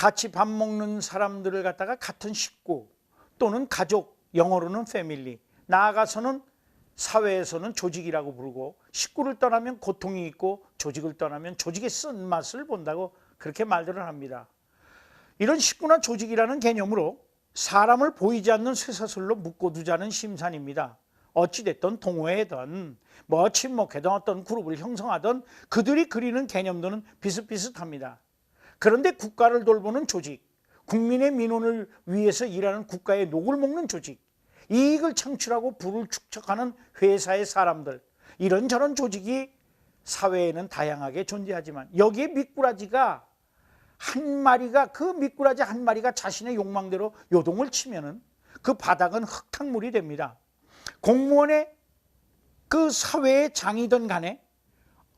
같이 밥 먹는 사람들을 갖다가 같은 식구 또는 가족 영어로는 패밀리 나아가서는 사회에서는 조직이라고 부르고 식구를 떠나면 고통이 있고 조직을 떠나면 조직의 쓴맛을 본다고 그렇게 말들을 합니다. 이런 식구나 조직이라는 개념으로 사람을 보이지 않는 쇠사슬로 묶어두자는 심산입니다. 어찌됐든 동호회든 뭐 친목회든 어떤 그룹을 형성하든 그들이 그리는 개념들은 비슷비슷합니다. 그런데 국가를 돌보는 조직, 국민의 민원을 위해서 일하는 국가의 녹을 먹는 조직, 이익을 창출하고 부를 축적하는 회사의 사람들, 이런저런 조직이 사회에는 다양하게 존재하지만 여기에 미꾸라지가 한 마리가 그 미꾸라지 한 마리가 자신의 욕망대로 요동을 치면은 그 바닥은 흙탕물이 됩니다. 공무원의 그 사회의 장이든 간에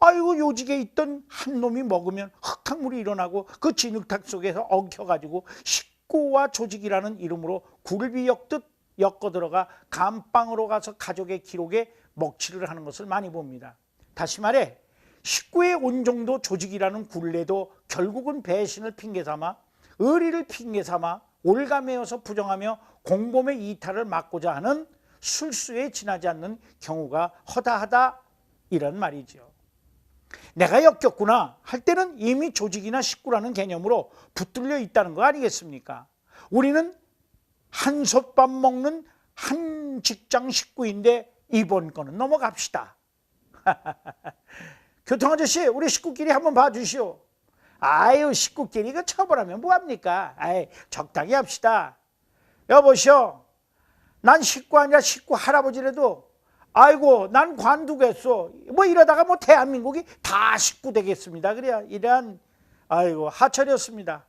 아이고 요직에 있던 한 놈이 먹으면 흙탕물이 일어나고 그 진흙탕 속에서 엉켜가지고 식구와 조직이라는 이름으로 굴비 엮듯 엮어 들어가 감방으로 가서 가족의 기록에 먹칠을 하는 것을 많이 봅니다. 다시 말해 식구의 온정도 조직이라는 굴레도 결국은 배신을 핑계 삼아 의리를 핑계 삼아 올가매어서 부정하며 공범의 이탈을 막고자 하는 술수에 지나지 않는 경우가 허다하다 이런 말이죠. 내가 역겹구나 할 때는 이미 조직이나 식구라는 개념으로 붙들려 있다는 거 아니겠습니까? 우리는 한 솥밥 먹는 한 직장 식구인데 이번 거는 넘어갑시다. 교통 아저씨 우리 식구끼리 한번 봐주시오. 아유 식구끼리 그 처벌하면 뭐합니까? 아이 적당히 합시다. 여보시오. 난 식구 아니라 식구 할아버지라도 아이고 난 관두겠어. 뭐 이러다가 뭐 대한민국이 다 식구 되겠습니다. 그래야 이러한 아이고 하철이었습니다.